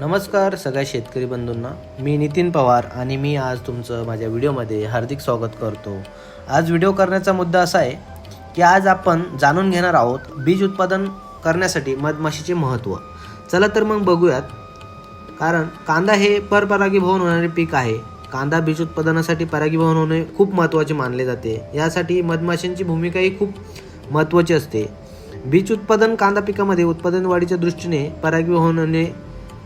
नमस्कार सगळ्या शेतकरी बंधूंना. मी नितीन पवार आणि मी आज तुमचं माझ्या व्हिडिओमध्ये हार्दिक स्वागत करतो. आज व्हिडिओ करण्याचा मुद्दा असा आहे की आज आपण जाणून घेणार आहोत बीज उत्पादन करण्यासाठी मधमाशीचे महत्त्व चला तर मग बघूयात. कारण कांदा हे परपरागीभवन होणारे पीक आहे. कांदा बीज उत्पादनासाठी परागीभवन होणे खूप महत्त्वाचे मानले जाते. यासाठी मधमाशांची भूमिकाही खूप महत्त्वाची असते. बीज उत्पादन कांदा पिकामध्ये उत्पादन वाढीच्या दृष्टीने परागीभवन होणे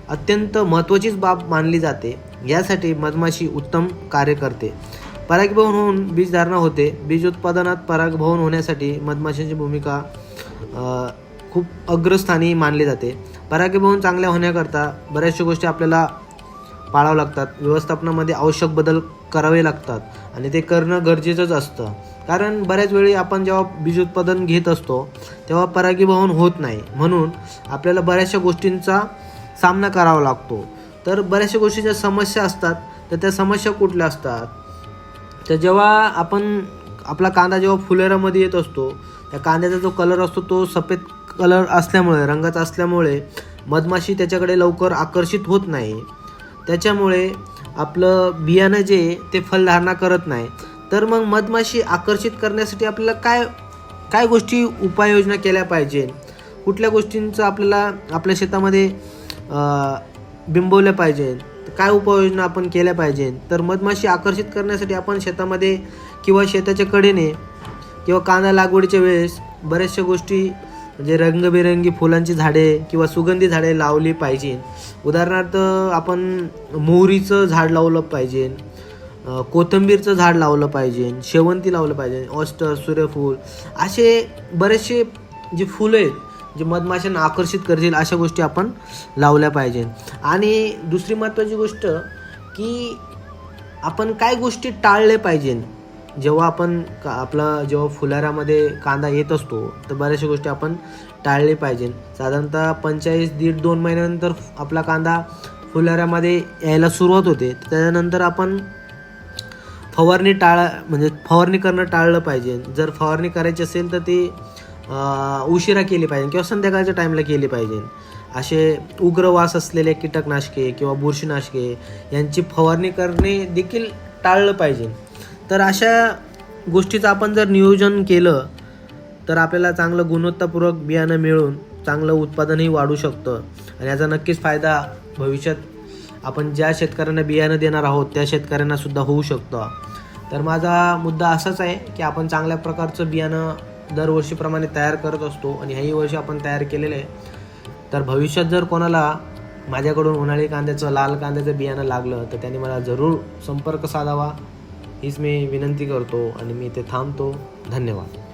अत्यंत महत्त्वाचीच बाब मानली जाते. यासाठी मधमाशी उत्तम कार्य करते. परागीभवन होऊन बीजधारणा होते. बीज उत्पादनात परागभवन होण्यासाठी मधमाशांची भूमिका खूप अग्रस्थानी मानली जाते. परागीभवन चांगल्या होण्याकरता बऱ्याचशा गोष्टी आपल्याला पाळावं लागतात. व्यवस्थापनामध्ये आवश्यक बदल करावे लागतात आणि ते करणं गरजेचंच असतं. कारण बऱ्याच वेळी आपण जेव्हा बीज उत्पादन घेत असतो तेव्हा परागीभवन होत नाही. म्हणून आपल्याला बऱ्याचशा गोष्टींचा सामना करावा लागतो. तर बऱ्याचशा गोष्टीच्या समस्या असतात. तर त्या समस्या कुठल्या असतात? तर जेव्हा आपण आपला कांदा जेव्हा फुलेरामध्ये येत असतो त्या कांद्याचा जो कलर असतो तो सफेद कलर असल्यामुळे रंगाचा असल्यामुळे मधमाशी त्याच्याकडे लवकर आकर्षित होत नाही. त्याच्यामुळे आपलं बियाणं जे ते फलधारणा करत नाही. तर मग मधमाशी आकर्षित करण्यासाठी आपल्याला काय काय गोष्टी उपाययोजना केल्या पाहिजे? कुठल्या गोष्टींचं आपल्याला आपल्या शेतामध्ये बिंबवल्या पाहिजे. काय उपाययोजना आपण केल्या पाहिजे? तर मधमाशी आकर्षित करण्यासाठी आपण शेतामध्ये किंवा शेताच्या कडेने किंवा कांदा लागवडीच्या वेळेस बऱ्याचशा गोष्टी म्हणजे रंगबिरंगी फुलांची झाडे किंवा सुगंधी झाडे लावली पाहिजे. उदाहरणार्थ आपण मोहरीचं झाड लावलं पाहिजे. कोथंबीरचं कोथिंबीरचं झाड लावलं पाहिजे. शेवंती लावलं पाहिजे. ऑस्टर सूर्यफूल असे बरेचसे जे फुलं आहेत जे मधमाशांना आकर्षित करतील अशा गोष्टी आपण लावल्या पाहिजे. आणि दुसरी महत्त्वाची गोष्ट की आपण काय गोष्टी टाळले पाहिजे जेव्हा आपण का आपला जेव्हा फुलारामध्ये कांदा येत असतो तर बऱ्याचशा गोष्टी आपण टाळले पाहिजे साधारणतः पंचेचाळीस दीड दोन महिन्यानंतर आपला कांदा फुलाऱ्यामध्ये यायला सुरुवात होते. त्याच्यानंतर आपण फवारणी टाळा म्हणजे फवारणी करणं टाळलं पाहिजे जर फवारणी करायची असेल तर ती उशिरा केली पाहिजे किंवा संध्याकाळच्या टाईमला केली पाहिजे. असे उग्र वास असलेले कीटकनाशके किंवा बुरशीनाशके यांची फवारणी करणे देखील टाळलं पाहिजे. तर अशा गोष्टीचं आपण जर नियोजन केलं तर आपल्याला चांगलं गुणवत्तापूर्वक बियाणं मिळून चांगलं उत्पादनही वाढू शकतं. आणि याचा नक्कीच फायदा भविष्यात आपण ज्या शेतकऱ्यांना बियाणं देणार आहोत त्या शेतकऱ्यांना सुद्धा होऊ शकतं. तर माझा मुद्दा असाच आहे की आपण चांगल्या प्रकारचं बियाणं दरवर्षीप्रमाणे तयार करत असतो आणि ह्याही वर्षी आपण तयार केलेलं आहे. तर भविष्यात जर कोणाला माझ्याकडून उन्हाळी कांद्याचं लाल कांद्याचं बियाणं लागलं तर त्यांनी मला जरूर संपर्क साधावा हीच मी विनंती करतो आणि मी ते थांबतो. धन्यवाद.